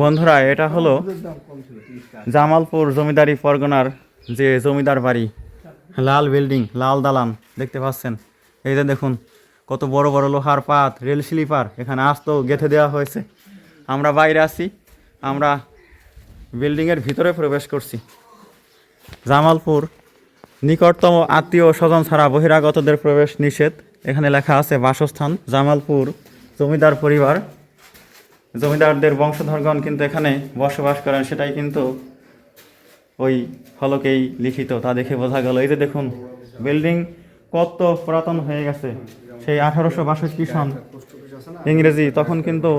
বন্ধুরা, এটা হলো জামালপুর জমিদারি পরগনার যে জমিদার বাড়ি। লাল বিল্ডিং, লাল দালান, দেখতে পাচ্ছেন? এই যে দেখুন, কত বড় বড় লোহার পাত, রেল স্লিপার, এখানে আসতো গেঁথে দেওয়া হয়েছে। আমরা বাইরে আছি, আমরা বিল্ডিংয়ের ভিতরে প্রবেশ করছি। জামালপুর নিকটতম আত্মীয় স্বজন ছাড়া বহিরাগতদের প্রবেশ নিষেধ। এখানে লেখা আছে বাসস্থান, জামালপুর জমিদার পরিবার। জমিদারদের বংশধরগণ কিন্তু এখানে বসবাস করেন, সেটাই কিন্তু ওই ফলকেই লিখিত, তা দেখে বোঝা গেল। এই যে দেখুন, বিল্ডিং কত পুরাতন হয়ে গেছে। সেই আঠারোশো বাষট্টি সন ইংরেজি, তখন কিন্তু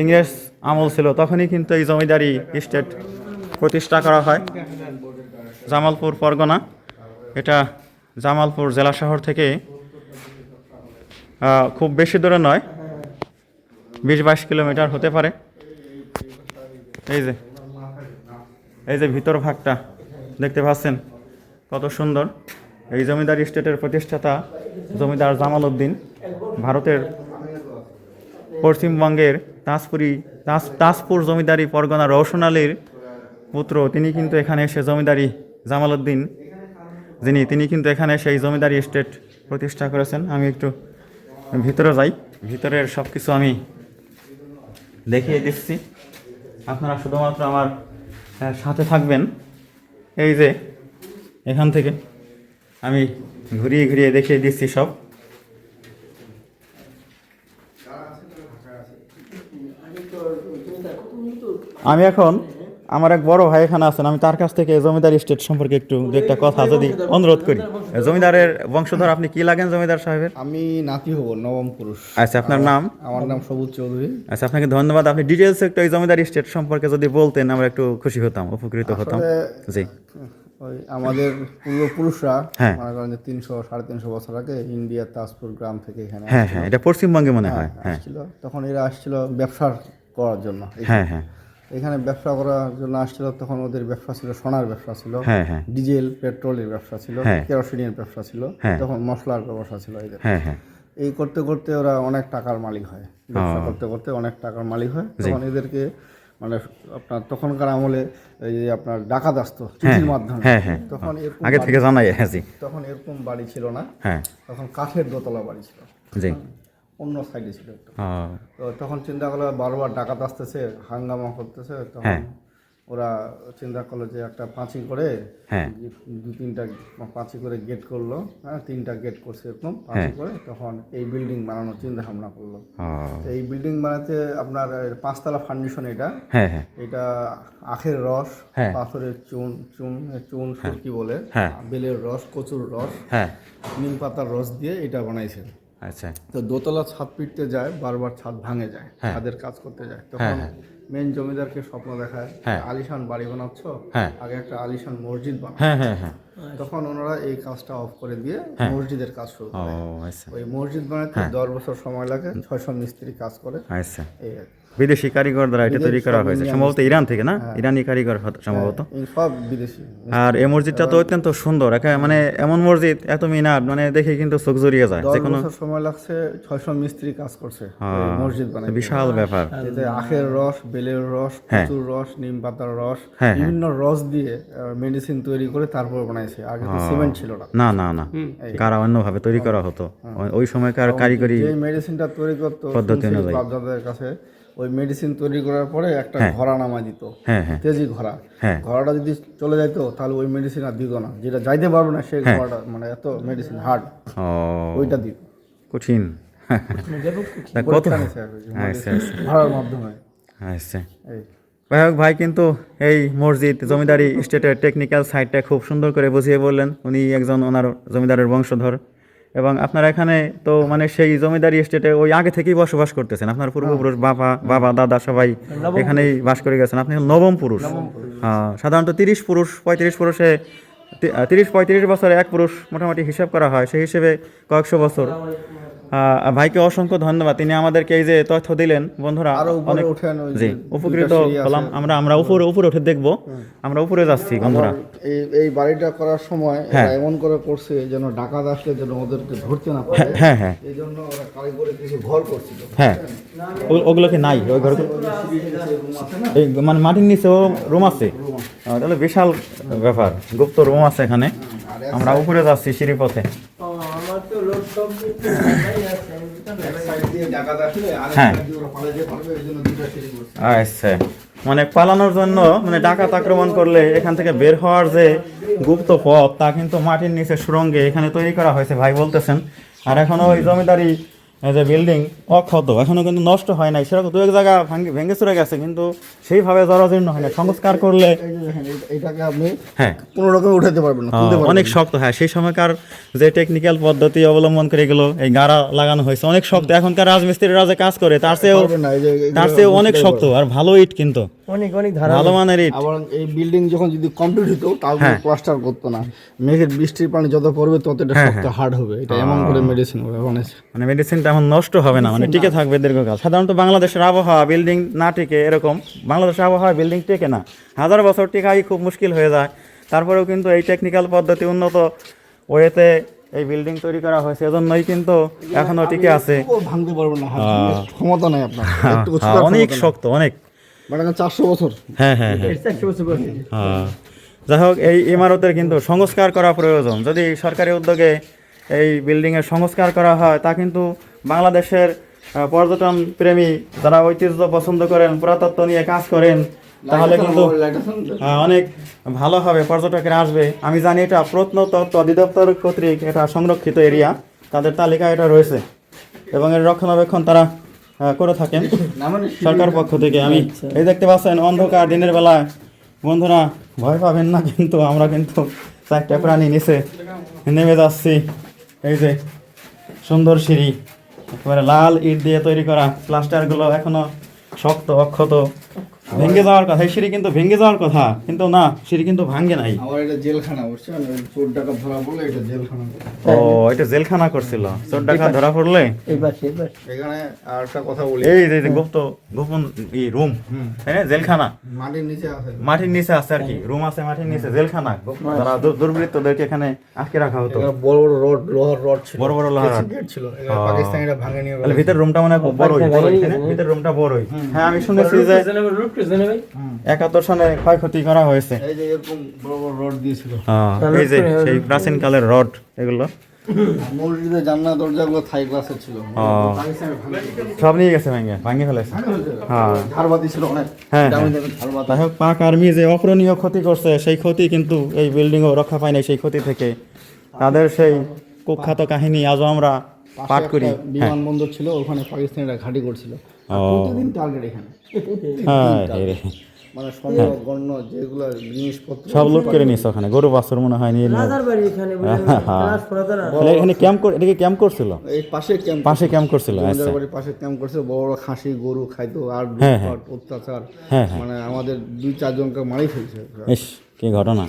ইংরেজ আমল ছিল, তখনই কিন্তু এই জমিদারি স্টেট প্রতিষ্ঠা করা হয়। জামালপুর, পরগনা, এটা জামালপুর জেলা শহর থেকে খুব বেশি দূরে নয়। বিশ বাইশ কিলোমিটার হতে পারে। এই যে এই যে ভিতর ভাগটা, দেখতে পাচ্ছেন কত সুন্দর। এই জমিদার স্টেটের প্রতিষ্ঠাতা জমিদার জামাল উদ্দিন ভারতের পশ্চিমবঙ্গের তাজপুরি, তাজ, তাজপুর জমিদারি পরগনা রওশন আলীর পুত্র, তিনি কিন্তু এখানে এসে জমিদারি জামাল উদ্দিন যিনি, তিনি কিন্তু এখানে সেই জমিদারি স্টেট প্রতিষ্ঠা করেছেন। আমি একটু ভিতরে যাই, ভিতরের সব কিছু আমি দেখিয়ে দিচ্ছি। আপনারা শুধুমাত্র আমার সাথে থাকবেন। এই যে, এখান থেকে আমি ঘুরিয়ে ঘুরিয়ে দেখিয়ে দিচ্ছি সব। আমি এখন আমার এক বড় ভাই এখানে আছেন আমি তার কাছ থেকে জমিদার স্টেট সম্পর্কে একটু দু একটা কথা যদি অনুরোধ করি। জমিদারের বংশধর আপনি কি লাগেন জমিদার সাহেবের? আমি নাতি হব নবম পুরুষ। আচ্ছা আপনার নাম? আমার নাম সবুজ চৌধুরী। আচ্ছা আপনাকে ধন্যবাদ। আপনি ডিটেলস একটু এই জমিদার স্টেট সম্পর্কে যদি বলতেন আমরা একটু খুশি হতাম উপকৃত হতাম। জি। ওই আমাদের পূর্বপুরুষরা হ্যাঁ। মনে করেন যে তিনশো সাড়ে তিনশো বছর আগে ইন্ডিয়ার তাজপুর গ্রাম থেকে এখানে হ্যাঁ হ্যাঁ এটা পশ্চিমবঙ্গে মনে হয় হ্যাঁ আসছিল। তখন এরা আসছিল ব্যবসা করার জন্য। হ্যাঁ হ্যাঁ। এখানে ব্যবসা করার জন্য আসছিল তখন ওদের ব্যবসা ছিল সোনার ব্যবসা ছিল। হ্যাঁ হ্যাঁ। ডিজেল পেট্রোলের ব্যবসা ছিল হ্যাঁ। কেরোসিনের ব্যবসা ছিল। তখন মশলার ব্যবসা ছিল এদের। এই করতে করতে ওরা অনেক টাকার মালিক হয়। ব্যবসা করতে করতে অনেক টাকার মালিক হয়। তখন এদেরকে মানে আপনার তখনকার আমলে এই যে আপনার ডাকাত আসতো চিঠির মাধ্যমে। তখন এরকম আগে থেকে জানাই তখন এরকম বাড়ি ছিল না। তখন কাঠের দোতলা বাড়ি ছিল। অন্য সাইডে ছিল একটু। তো তখন চিন্তা করল বারবার ডাকাত আসতেছে হাঙ্গামা করতেছে তখন হ্যাঁ। ওরা চিন্তা করল যে একটা পাঁচি করে হ্যাঁ। দু তিনটা পাঁচি করে গেট করল হ্যাঁ তিনটা গেট করছে এরকম পাঁচি করে তখন এই বিল্ডিং বানানোর চিন্তা ভাবনা করল। এই বিল্ডিং বানাতে আপনার পাঁচতলা ফাউন্ডেশন এটা। হ্যাঁ হ্যাঁ। এটা আখের রস হ্যাঁ। পাথরের চুন চুন চুন কি বলে? হ্যাঁ। বেলের রস কচুর রস হ্যাঁ। নিম পাতার রস দিয়ে এটা বানাইছে আচ্ছা। তো দোতলা ছাদ পিটতে যায় বারবার ছাদ ভাঙে যায় হ্যাঁ। ছাদের কাজ করতে যায়। তখন মেন জমিদারকে স্বপ্ন দেখায় হ্যাঁ। আলিশান বাড়ি বানাচ্ছ? হ্যাঁ। আগে একটা আলিশান মসজিদ বানাও। হ্যাঁ হ্যাঁ হ্যাঁ। তখন ওনারা এই কাজটা অফ করে দিয়ে মসজিদের কাজ শুরু করে। আচ্ছা। ওই মসজিদ বানাতে দশ বছর সময় লাগে ছয়শো মিস্ত্রি কাজ করে। আচ্ছা। এই আর কি। বিদেশি কারিগর দ্বারা এটা তৈরি করা হয়েছে। সম্ভবত ইরান থেকে না? ইরানি কারিগর সম্ভবত। সব বিদেশি। আর এই মসজিদটা তো অত্যন্ত সুন্দর। একা- মানে এমন মসজিদ এত মিনার মানে দেখে কিন্তু চোখ জড়িয়ে যায়। যে কোনো সময় লাগছে ছয়শো মিস্ত্রি কাজ করছে হ্যাঁ, মসজিদ বানাতে বিশাল ব্যাপার। এতে আখের রস বেলের রস হ্যাঁ। কচুর রস নিম পাতার রস হ্যাঁ, বিভিন্ন রস দিয়ে মেডিসিন তৈরি করে তারপর বানাইছে। আগে তো সিমেন্ট ছিল না। না না না। কারা অন্যভাবে তৈরি করা হতো? ওই- সময়কার কারিগরি যে মেডিসিনটা তৈরি করতো পদ্ধতি অনুযায়ী। কাছে ওই মেডিসিন তৈরি করার পরে একটা ঘোড়া নামা দিত। হ্যাঁ হ্যাঁ। তেজি ঘোড়া। হ্যাঁ। ঘোড়াটা যদি চলে যাইতো তাহলে ওই মেডিসিন আর দিত না। যেটা যাইতে পারবে না সেই হ্যাঁ। ঘোড়াটা মানে এত মেডিসিন হার্ড ওইটা দিত। কঠিন। কত আচ্ছা আচ্ছা। ঘোড়ার মাধ্যমে। আচ্ছা। এই। যাই হোক ভাই কিন্তু এই মসজিদ জমিদারি স্টেটের টেকনিক্যাল সাইডটা খুব সুন্দর করে বুঝিয়ে বললেন। উনি একজন ওনার জমিদারের বংশধর। এবং আপনার এখানে তো মানে সেই জমিদারি স্টেটে ওই আগে থেকেই বসবাস করতেছেন। আপনার পূর্বপুরুষ বাবা বাবা দাদা সবাই এখানেই বাস করে গেছেন। আপনি নবম পুরুষ। হ্যাঁ, সাধারণত তিরিশ পুরুষ পঁয়ত্রিশ পুরুষে তিরিশ পঁয়ত্রিশ বছরে এক পুরুষ মোটামুটি হিসাব করা হয়। সেই হিসেবে কয়েকশো বছর। ভাইকে অসংখ্য ধন্যবাদ। তিনি আমাদেরকে এই যে তথ্য দিলেন বন্ধুরা অনেক উঠেন জি উপকৃত। হলাম। আমরা আমরা উপরে উপরে উঠে দেখব। আমরা উপরে যাচ্ছি বন্ধুরা। এই এই বাড়িটা করার সময় হ্যাঁ। এমন করে করছে যেন ডাকাত আসলে যেন ওদেরকে ধরতে না পারে। হ্যাঁ হ্যাঁ এই জন্য ওরা কারিগরি কিছু ঘর করছিল। হ্যাঁ। ও- ওগুলো কি নাই? ওই ঘরগুলো এই মানে মাটির নিচেও রুম আছে? তাহলে বিশাল ব্যাপার। গুপ্ত রুম আছে এখানে। আমরা উপরে যাচ্ছি সিঁড়ি পথে। আচ্ছা। মানে পালানোর জন্য মানে ডাকাত আক্রমণ করলে এখান থেকে বের হওয়ার যে গুপ্ত পথ তা কিন্তু মাটির নিচে সুরঙ্গে এখানে তৈরি করা হয়েছে ভাই বলতেছেন। আর এখনও ওই জমিদারি এই যে বিল্ডিং অক্ষত এখনও কিন্তু নষ্ট হয় নাই। সেরকম দু এক জায়গা ভেঙে চুরে গেছে কিন্তু সেইভাবে জরাজীর্ণ হয় না। সংস্কার করলে এইটাকে আপনি হ্যাঁ। কোনো রকমে উঠাতে পারবেন অনেক শক্ত হ্যাঁ সেই সময়কার যে টেকনিক্যাল পদ্ধতি অবলম্বন করে এগুলো এই গাড়া লাগানো হয়েছে অনেক শক্ত। এখনকার রাজমিস্ত্রিরা যে কাজ করে তার চেয়েও তার চেয়েও অনেক শক্ত আর ভালো ইট কিন্তু। অনেক অনেক ধারা ভালো মানের ইট। আবার এই বিল্ডিং যখন যদি কমপ্লিট হতো তাও হ্যাঁ। প্লাস্টার করতো না। মেঘের বৃষ্টির পানি যত পড়বে তত এটা হ্যাঁ, শক্ত হার্ড হবে। এটা এমন করে মেডিসিন বানাইছে মানে মেডিসিনটা এমন নষ্ট হবে না মানে টিকে থাকবে দীর্ঘকাল। সাধারণত বাংলাদেশের আবহাওয়া বিল্ডিং না টিকে এরকম। বাংলাদেশের আবহাওয়া বিল্ডিং টেকে না। হাজার বছর টেকাই খুব মুশকিল হয়ে যায়। তারপরেও কিন্তু এই টেকনিক্যাল পদ্ধতি উন্নত ওয়েতে এই বিল্ডিং তৈরি করা হয়েছে। এজন্যই কিন্তু এখনও টিকে আছে। ভাঙতে পারবে না ক্ষমতা নাই আপনার। হ্যাঁ, অনেক শক্ত অনেক। চারশো বছর। হ্যাঁ হ্যাঁ হ্যাঁ। হ্যাঁ। যাই হোক এই ইমারতের কিন্তু সংস্কার করা প্রয়োজন। যদি সরকারি উদ্যোগে এই বিল্ডিংয়ের সংস্কার করা হয় তা কিন্তু বাংলাদেশের পর্যটন প্রেমী যারা ঐতিহ্য পছন্দ করেন পুরাতত্ত্ব নিয়ে কাজ করেন তাহলে কিন্তু অনেক ভালো হবে পর্যটকেরা আসবে। আমি জানি এটা প্রত্নতত্ত্ব অধিদপ্তর কর্তৃক এটা সংরক্ষিত এরিয়া। তাদের তালিকায় এটা রয়েছে। এবং এর রক্ষণাবেক্ষণ তারা করে থাকেন। সরকার পক্ষ থেকে। আমি এই দেখতে পাচ্ছেন অন্ধকার দিনের বেলা বন্ধুরা ভয় পাবেন না কিন্তু আমরা কিন্তু চারটা প্রাণী নিচে নেমে যাচ্ছি। এই যে সুন্দর সিঁড়ি একেবারে লাল ইট দিয়ে তৈরি করা। প্লাস্টারগুলো এখনও শক্ত অক্ষত। ভেঙে যাওয়ার কথা এই সিঁড়ি কিন্তু ভেঙে যাওয়ার কথা কিন্তু না সিঁড়ি কিন্তু ভাঙ্গে নাই। আমার এটা জেলখানা বুঝছেন চোর টাকা ধরা বলে এটা জেলখানা। ও এটা জেলখানা করছিল চোর ডাকা ধরা পড়লে? এই এই এখানে আর একটা কথা বলি। এই যে গুপ্ত গোপন ই রুম তাই না? জেলখানা। মাটির নিচে আছে। মাটির নিচে আছে আর কি রুম আছে মাটির নিচে জেলখানা। যারা দুর্বৃত্তদেরকে এখানে আটকে রাখা হতো। বড় বড় রড লোহার রড ছিল। বড় বড় লোহার রড। গেট ছিল। পাকিস্তানিরা ভাঙে নিয়ে তাহলে ভিতর রুমটা মানে বড়ই। ভিতর রুমটা বড়ই। হ্যাঁ আমি শুনেছি যে একাত্তর সনে ক্ষয়ক্ষতি করা হয়েছে। এই যে এরকম বড় বড় রড দিয়েছিল। হ্যাঁ, এই যে সেই প্রাচীন কালের রড এগুলো। মসজিদে জান্নাত দরজাগুলো থাই গ্লাসের ছিল। ও। পাকিস্তানি ভাঙে সব নিয়ে গেছে ভাঙ্গে ফেলেছে। হ্যাঁ। ঝাড়বাতি ছিল অনেক। হ্যাঁ, হোক পাক আর্মি যে অপূরণীয় ক্ষতি করছে সেই ক্ষতি কিন্তু এই বিল্ডিংও রক্ষা পায় নাই সেই ক্ষতি থেকে। তাদের সেই কুখ্যাত কাহিনী আজও আমরা পাঠ করি। বিমানবন্দর ছিল ওখানে পাকিস্তানিরা ঘাঁটি করছিল। প্রতিদিন টার্গেট এখানে। হ্যাঁ। মানে স্বর্ণগণ্য যেগুলো জিনিসপত্র। সব লুট করে নিস ওখানে। গরু বাছর মনে হয় নিয়ে নিয়ে। রাজার বাড়ি এখানে তাহলে ক্যাম্প করে এটাকে ক্যাম্প করছিল? এই পাশে ক্যাম্প পাশে ক্যাম্প করছিল আচ্ছা। পাশে ক্যাম্প করছে বড় বড় খাসি গরু খাইতো আর হ্যাঁ, হ্যাঁ। অত্যাচার। হ্যাঁ, হ্যাঁ। মানে আমাদের দুই চারজনকে মারি ফেলছে। ইস কি ঘটনা।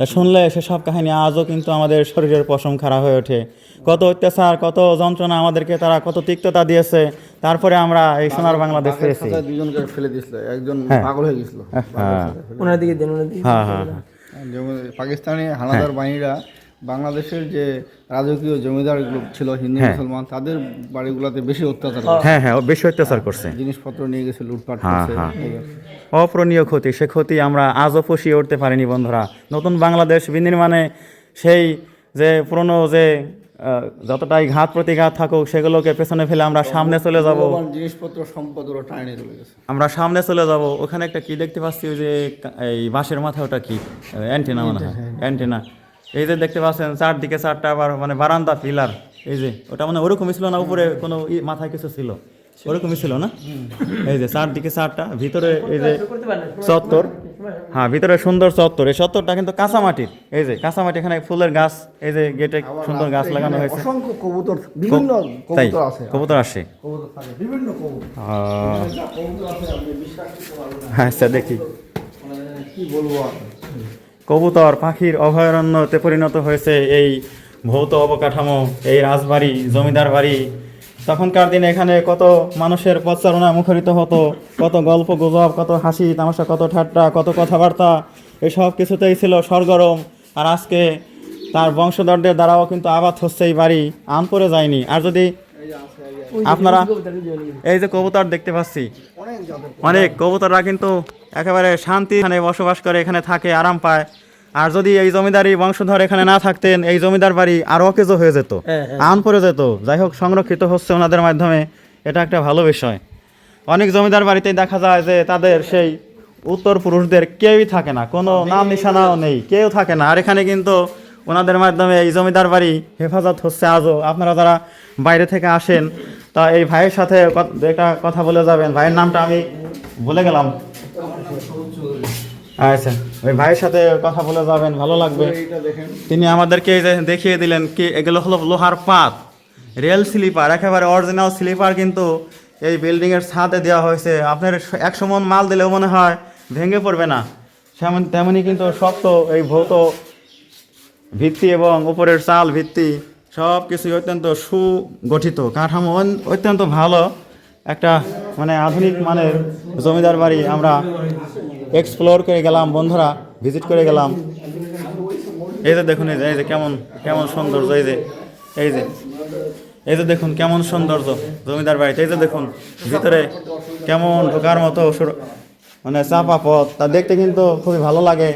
শুনলে সেসব কাহিনী আজও কিন্তু আমাদের শরীরের পশম খারাপ হয়ে ওঠে। কত অত্যাচার কত যন্ত্রণা আমাদেরকে তারা কত তিক্ততা দিয়েছে। তারপরে আমরা এই সোনার বাংলাদেশ পেয়েছি। দুজনকে ফেলে দিছিল একজন হ্যাঁ। পাগল হয়ে গেছিল। হ্যাঁ। ওনার দিকে দেন ওনার দিকে হ্যাঁ হ্যাঁ হ্যাঁ। পাকিস্তানি হানাদার বাহিনীরা বাংলাদেশের যে রাজকীয় জমিদার গ্রুপ ছিল হিন্দু হ্যাঁ। মুসলমান তাদের বাড়িগুলোতে বেশি অত্যাচার। হ্যাঁ হ্যাঁ বেশি অত্যাচার করছে। জিনিসপত্র নিয়ে গেছে লুটপাট হ্যাঁ, করছে। হ্যাঁ। অপূরণীয় ক্ষতি সে ক্ষতি আমরা আজও পুষিয়ে উঠতে পারিনি বন্ধুরা। নতুন বাংলাদেশ বিনির্মাণে সেই যে পুরনো যে যতটাই ঘাত প্রতিঘাত থাকুক সেগুলোকে পেছনে ফেলে আমরা সামনে চলে যাব। জিনিসপত্র সম্পদ আমরা সামনে চলে যাব। ওখানে একটা কি দেখতে পাচ্ছি ওই যে এই বাঁশের মাথা ওটা কি? অ্যান্টেনা মনে হয়। অ্যান্টেনা। এই যে দেখতে পাচ্ছেন চারদিকে চারটা আবার মানে বারান্দা পিলার। এই যে ওটা মানে ওরকমই ছিল না উপরে কোনো মাথায় কিছু ছিল? ওরকমই ছিল না? এই যে চারদিকে চারটা ভিতরে এই যে চত্বর। হ্যাঁ ভিতরে সুন্দর চত্বর। এই চত্বরটা কিন্তু কাঁচা মাটির এই যে কাঁচা মাটি এখানে ফুলের গাছ এই যে গেটে সুন্দর গাছ লাগানো হয়েছে। অসংখ্য কবুতর বিভিন্ন তাই কবুতর আছে। কবুতর আসে। বিভিন্ন কবুতর। আহ, যা কবুতর আছে আপনি বিশ্বাস করতে পারবেন না। আচ্ছা দেখি। মানে কি বলব কবুতর পাখির অভয়ারণ্যতে পরিণত হয়েছে এই ভৌত অবকাঠামো এই রাজবাড়ি জমিদার বাড়ি। তখনকার দিনে এখানে কত মানুষের প্রচারণা মুখরিত হতো কত গল্প গুজব কত হাসি তামাশা কত ঠাট্টা কত কথাবার্তা এসব কিছুতেই ছিল সরগরম। আর আজকে তার বংশধরদের দ্বারাও কিন্তু আবাদ হচ্ছে এই বাড়ি আম পরে যায়নি। আর যদি আপনারা এই যে কবুতর দেখতে পাচ্ছি অনেক কবুতররা কিন্তু একেবারে শান্তি এখানে বসবাস করে এখানে থাকে আরাম পায়। আর যদি এই জমিদারি বংশধর এখানে না থাকতেন এই জমিদার বাড়ি আরও অকেজো হয়ে যেত হ্যাঁ, হ্যাঁ। আন পড়ে যেত। যাই হোক সংরক্ষিত হচ্ছে ওনাদের মাধ্যমে। এটা একটা ভালো বিষয়। অনেক জমিদার বাড়িতেই দেখা যায় যে তাদের সেই উত্তর পুরুষদের কেউই থাকে না। কোনো নাম নিশানাও নেই। কেউ থাকে না। আর এখানে কিন্তু ওনাদের মাধ্যমে এই জমিদার বাড়ি হেফাজত হচ্ছে আজও। আপনারা যারা বাইরে থেকে আসেন তা এই ভাইয়ের সাথে একটা কথা বলে যাবেন। ভাইয়ের নামটা আমি ভুলে গেলাম। আচ্ছা ওই ভাইয়ের সাথে কথা বলে যাবেন ভালো লাগবে। তিনি আমাদেরকে দেখিয়ে দিলেন কি এগুলো হলো লোহার পাত রেল স্লিপার একেবারে অরিজিনাল স্লিপার কিন্তু এই বিল্ডিংয়ের ছাদে দেওয়া হয়েছে। আপনার একশো মন মাল দিলেও মনে হয় ভেঙে পড়বে না। সেমন তেমনই কিন্তু শক্ত এই ভৌত ভিত্তি এবং উপরের চাল ভিত্তি সব কিছুই অত্যন্ত সুগঠিত। কাঠামো অত্যন্ত ভালো। একটা মানে আধুনিক মানের জমিদার বাড়ি আমরা এক্সপ্লোর করে গেলাম, বন্ধুরা ভিজিট করে গেলাম। এই যে দেখুন, এই যে এই যে কেমন কেমন সৌন্দর্য, এই যে এই যে এই যে দেখুন, কেমন সৌন্দর্য জমিদার বাড়িতে। এই যে দেখুন, ভিতরে কেমন ঢোকার মতো মানে চাপা পথ। তা দেখতে কিন্তু খুবই ভালো লাগে।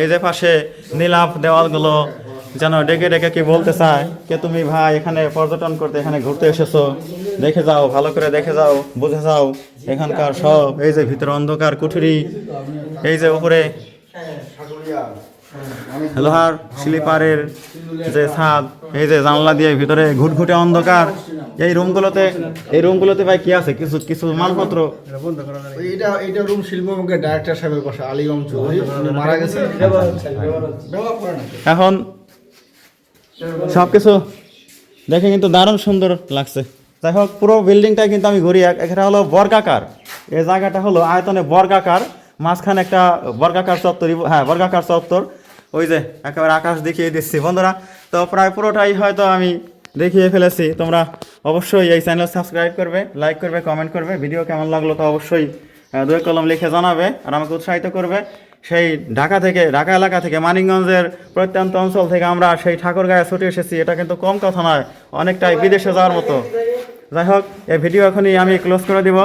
এই যে পাশে নীলাভ দেওয়ালগুলো যেন ডেকে ডেকে কি বলতে চায়? কে তুমি ভাই এখানে পর্যটন করতে এখানে ঘুরতে এসেছ? দেখে যাও ভালো করে দেখে যাও বুঝে যাও এখানকার সব এই যে ভিতরে অন্ধকার কুঠুরি এই যে উপরে। লোহার স্লিপারের যে ছাদ এই যে জানলা দিয়ে ভিতরে ঘুটঘুটে অন্ধকার। এই রুমগুলোতে এই রুমগুলোতে ভাই কি আছে? কিছু কিছু মালপত্র? এটা এটা রুম ডাইরেক্টর সাহেবের চৌধুরী উনি মারা গেছে এখন সব কিছু দেখে কিন্তু দারুণ সুন্দর লাগছে। যাই হোক, পুরো বিল্ডিংটা কিন্তু আমি ঘুরি এটা হলো বর্গাকার। এই জায়গাটা হলো আয়তনে বর্গাকার। মাঝখানে একটা বর্গাকার চত্বর হ্যাঁ বর্গাকার চত্বর। ওই যে, একেবারে আকাশ দেখিয়ে দিচ্ছি, বন্ধুরা। তো প্রায় পুরোটাই হয়তো আমি দেখিয়ে ফেলেছি। তোমরা অবশ্যই এই চ্যানেল সাবস্ক্রাইব করবে লাইক করবে কমেন্ট করবে। ভিডিও কেমন লাগল তো অবশ্যই দুই কলম লিখে জানাবে আর আমাকে উৎসাহিত করবে। সেই ঢাকা থেকে, ঢাকা এলাকা থেকে, মানিকগঞ্জের প্রত্যন্ত অঞ্চল থেকে আমরা সেই ঠাকুর গায়ে ছুটে এসেছি। এটা কিন্তু কম কথা নয়, অনেকটাই বিদেশে যাওয়ার মতো। যাই হোক, এই ভিডিও এখনই আমি ক্লোজ করে দিব।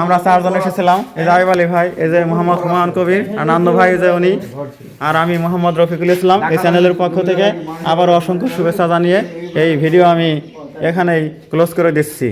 আমরা চারজন এসেছিলাম, এই যে আইব আলী ভাই, এই যে মোহাম্মদ হুমায়ুন কবির, আর নান্দ ভাই যে উনি, আর আমি মোহাম্মদ রফিকুল ইসলাম এই চ্যানেলের পক্ষ থেকে আবার অসংখ্য শুভেচ্ছা জানিয়ে এই ভিডিও আমি এখানেই ক্লোজ করে দিচ্ছি।